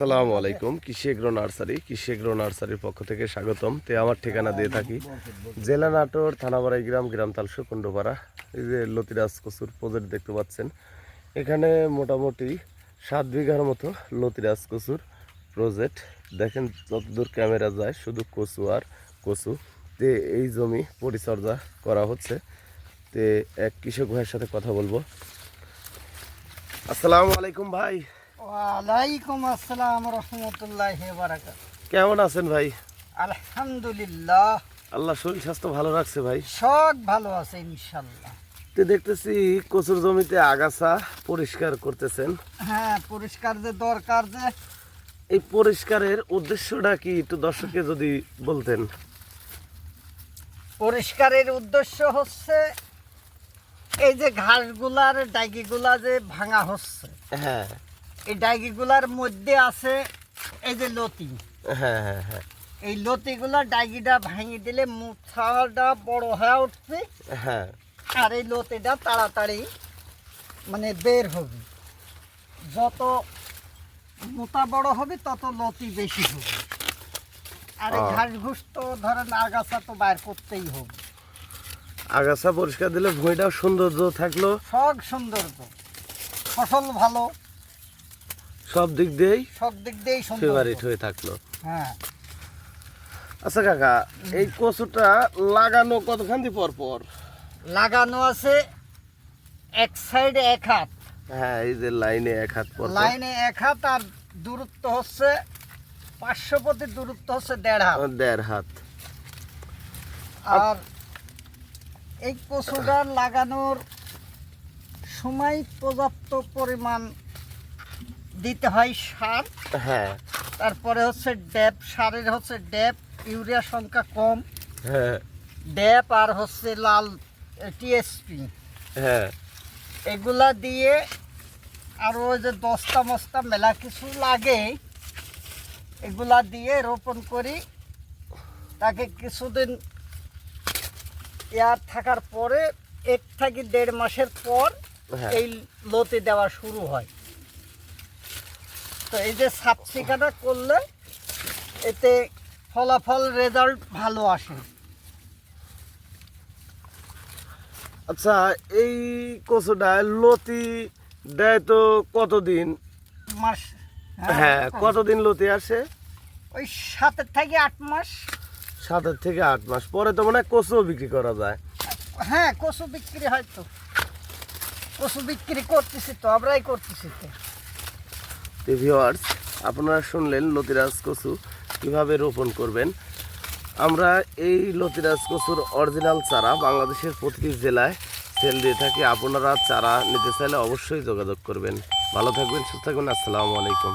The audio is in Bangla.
আসসালামু আলাইকুম কৃষি এগ্রো নার্সারি কৃষি এগ্রো নার্সারির পক্ষ থেকে স্বাগতম। তে আমার ঠিকানা দিয়ে থাকি। জেলা নাটোর, থানাবাড়াই গ্রাম গ্রাম তালসু কুণ্ডপাড়া এই যে লতিরাজ কচুর প্রজেক্ট দেখতে পাচ্ছেন। এখানে মোটামুটি সাত বিঘার মতো লতিরাজ কচুর প্রজেক্ট। দেখেন যতদূর ক্যামেরা যায়, শুধু কচু আর কচু। তে এই জমি পরিচর্যা করা হচ্ছে। তে এক কৃষক ভাইয়ের সাথে কথা বলব। আসসালামু আলাইকুম ভাই। ওয়ালাইকুম আসসালাম রহমতুল্লাহ বারাকাত কেমন আছেন ভাই? আলহামদুলিল্লাহ। আল্লাহ শরীর স্বাস্থ্য ভালো রাখছে ভাই। সব ভালো আছে ইনশাল্লাহ তো দেখতেছি কচুর জমিতে আগাছা পরিষ্কার করতেছেন। হ্যাঁ পরিষ্কার যে দরকার যে। এই পরিষ্কারের উদ্দেশ্যটা কি একটু দর্শককে যদি বলতেন? পরিষ্কারের উদ্দেশ্য হচ্ছে এই যে ঘাসগুলার ডাইগিগুলা যে ভাঙা হচ্ছে। হ্যাঁ। এই ডাইগিগুলার মধ্যে আছে এই যে লতি। হ্যাঁ হ্যাঁ হ্যাঁ। এই লতিগুলা ডাইগিটা ভাঙি দিলে মুঠাটা বড় হয়ে উঠবে হ্যাঁ। আর এই লতিটা তাড়াতাড়ি মানে বের হবে। যত মোটা বড় হবে তত লতি বেশি হবে। আর এই ঘাস ঘুষ তো ধরেন আগাছা তো বাইর করতেই হবে। আগাছা পরিষ্কার দিলে ভূমিটাও সৌন্দর্য থাকল। সব সৌন্দর্য। ফসল ভালো। সব দিক দিয়েই সব দিক দিয়েই ফেভারিট হয়ে থাকল। হ্যাঁ। আচ্ছা কাকা এই কচুটা লাগানো কতখান দিয়ে পর পর? লাগানো আছে এক সাইডে এক হাত। হ্যাঁ এই যে লাইনে এক হাত পর পর। লাইনে এক হাত আর দূরত্ব হচ্ছে পাঁচশো প্রতি দূরত্ব হচ্ছে দেড় হাত। দেড় হাত। আর এই কচুটা লাগানোর সময় পর্যাপ্ত পরিমাণ দিতে হয় সার। হ্যাঁ। তারপরে হচ্ছে ড্যাপ সারের হচ্ছে ড্যাপ ইউরিয়া সংখ্যা কম। হ্যাঁ। ড্যাপ আর হচ্ছে লাল টিএসপি হ্যাঁ। এগুলা দিয়ে আর ওই যে দশটা মস্তা মেলা কিছু লাগে এগুলা দিয়ে রোপণ করি। তাকে কিছুদিন ইয়ার থাকার পরে এক থেকে দেড় মাসের পর হ্যাঁ। এই লতি দেওয়া শুরু হয়। তো এই যে সাপসিকাটা করলে এতে ফলাফল রেজাল্ট ভালো আসে। আচ্ছা এই কচুটা লতি দেয় তো কতদিন? মাস হ্যাঁ কতদিন লতি আসে? ওই সাতের থেকে আট মাস। সাতের থেকে আট মাস পরে তো মনে হয় কচুও বিক্রি করা যায়। হ্যাঁ কচু বিক্রি হয় তো। কচু বিক্রি করতেছি তো আমরাই করতেছি তো। তো ভিওয়ার্স আপনারা শুনলেন লতিরাজ কচু কীভাবে রোপণ করবেন। আমরা এই লতিরাজ কচুর অরিজিনাল চারা বাংলাদেশের প্রতিটি জেলায় সেল দিয়ে থাকি। আপনারা চারা নিতে চাইলে অবশ্যই যোগাযোগ করবেন। ভালো থাকবেন, সুস্থ থাকবেন। আসসালামু আলাইকুম।